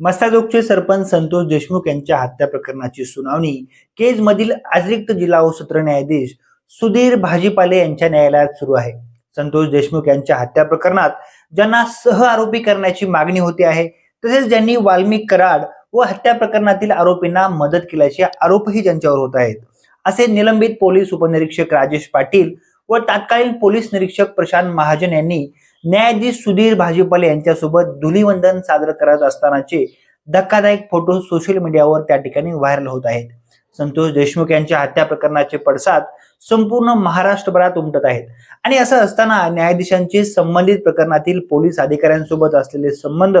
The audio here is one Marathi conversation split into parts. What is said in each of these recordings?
मस्ताजोगचे सरपंच संतोष देशमुख यांच्या हत्या प्रकरणाची सुनावणी. केज मधील अतिरिक्त जिल्हा व सत्र न्यायाधीश सुधीर भाजीपाले यांच्या न्यायालयात सुरू आहे. संतोष देशमुख यांच्या हत्या प्रकरणात ज्यांना सह आरोपी करण्याची मागणी होती आहे तसेच ज्यांनी वाल्मिक कराड व हत्या प्रकरणातील आरोपींना मदत केल्याचे आरोपही त्यांच्यावर होत आहेत. असे निलंबित पोलीस उपनिरीक्षक राजेश पाटील व तात्कालीन पोलीस निरीक्षक प्रशांत महाजन यांनी न्यायाधीश सुधीर भाजीपाले यांच्यासोबत धुलीवंदन साजरं करत असतानाचे धक्कादायक फोटो सोशल मीडियावर त्या ठिकाणी व्हायरल होत आहेत. संतोष देशमुख यांच्या हत्या प्रकरणाचे पडसाद संपूर्ण महाराष्ट्रभरात उमटत आहेत. आणि असं असताना न्यायाधीशांचे संबंधित प्रकरणातील पोलीस अधिकाऱ्यांसोबत असलेले संबंध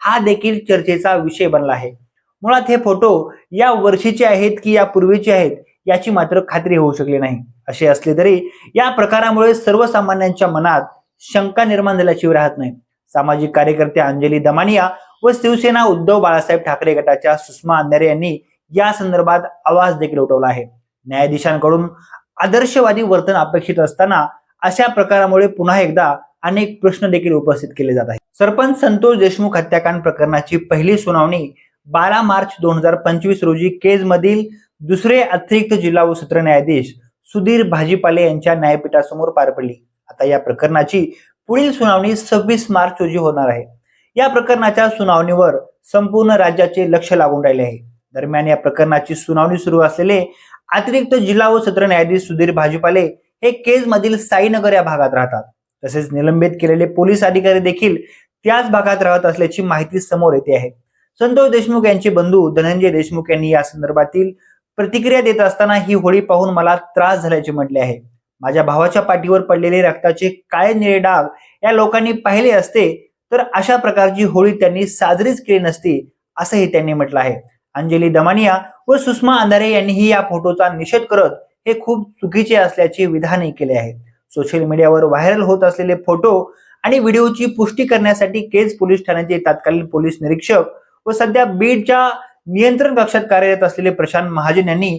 हा देखील चर्चेचा विषय बनला आहे. मुळात हे फोटो या वर्षीचे आहेत की या पूर्वीचे आहेत याची मात्र खात्री होऊ शकली नाही. असे असले तरी या प्रकारामुळे सर्वसामान्यांच्या मनात शंका निर्माण झाल्याशिवाय राहत नाही. सामाजिक कार्यकर्ते अंजली दमानिया व शिवसेना उद्धव बाळासाहेब ठाकरे गटाच्या सुषमा अंधारे यांनी या संदर्भात आवाज देखील उठवला आहे. न्यायाधीशांकडून आदर्शवादी वर्तन अपेक्षित असताना अशा प्रकारामुळे पुन्हा एकदा अनेक प्रश्न देखील उपस्थित केले जात आहेत. सरपंच संतोष देशमुख हत्याकांड प्रकरणाची पहिली सुनावणी बारा मार्च दोन हजार पंचवीस रोजी केज मधील दुसरे अतिरिक्त जिल्हा व सत्र न्यायाधीश सुधीर भाजीपाले यांच्या न्यायपीठासमोर पार पडली. आता या प्रकरणाची पुढील सुनावणी सव्वीस मार्च रोजी होणार आहे. या प्रकरणाच्या सुनावणीवर संपूर्ण राज्याचे लक्ष लागून राहिले आहे. दरम्यान या प्रकरणाची सुनावणी सुरू असलेले अतिरिक्त जिल्हा व सत्र न्यायाधीश सुधीर भाजीपाले हे केज मधील साईनगर या भागात राहतात. तसेच निलंबित केलेले पोलीस अधिकारी देखील त्याच भागात राहत असल्याची माहिती समोर येते आहे. संतोष देशमुख यांचे बंधू धनंजय देशमुख यांनी या संदर्भातील प्रतिक्रिया देत असताना ही होळी पाहून मला त्रास झाल्याचे म्हटले आहे. माझ्या भावाच्या पाठीवर पडलेले रक्ताचे काळे निळे डाग या लोकांनी पाहिले असते तर अशा प्रकारची होळी त्यांनी साजरीच केली नसती असंही त्यांनी म्हटलं आहे. अंजली दमानिया व सुषमा अंधारे यांनीही या फोटोचा निषेध करत हे खूप चुकीचे असल्याचे विधानही केले आहे. सोशल मीडियावर व्हायरल होत असलेले फोटो आणि व्हिडिओची पुष्टी करण्यासाठी केज पोलीस ठाण्याचे तत्कालीन पोलीस निरीक्षक व सध्या बीडच्या नियंत्रण कक्षात कार्यरत असलेले प्रशांत महाजन यांनी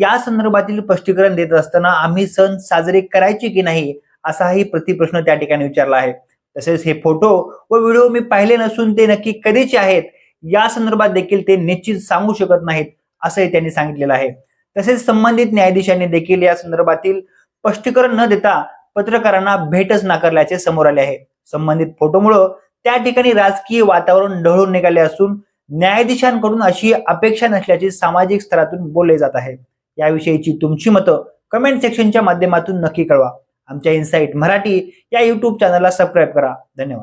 या संदर्भातील स्पष्टीकरण देत असताना आम्ही सण साजरे करायचे की नाही असाही प्रतिप्रश्न त्या ठिकाणी विचारला आहे. तसेच हे फोटो व व्हिडिओ मी पाहिले नसून ते नक्की कधीचे आहेत या संदर्भात देखील ते निश्चित सांगू शकत नाहीत असंही त्यांनी सांगितलेलं आहे. तसेच संबंधित न्यायाधीशांनी देखील या संदर्भातील स्पष्टीकरण न देता पत्रकारांना भेटच नाकारल्याचे समोर आले आहे. संबंधित फोटोमुळं त्या ठिकाणी राजकीय वातावरण ढळून निघाले असून न्यायाधीशांकडून अशी अपेक्षा नसल्याचे सामाजिक स्तरातून बोलले जात आहे. याविषयीची तुमची मतं कमेंट सेक्शनच्या माध्यमातून नक्की कळवा. आमच्या इन्साईट मराठी या यूट्यूब चॅनलला सबस्क्राईब करा. धन्यवाद.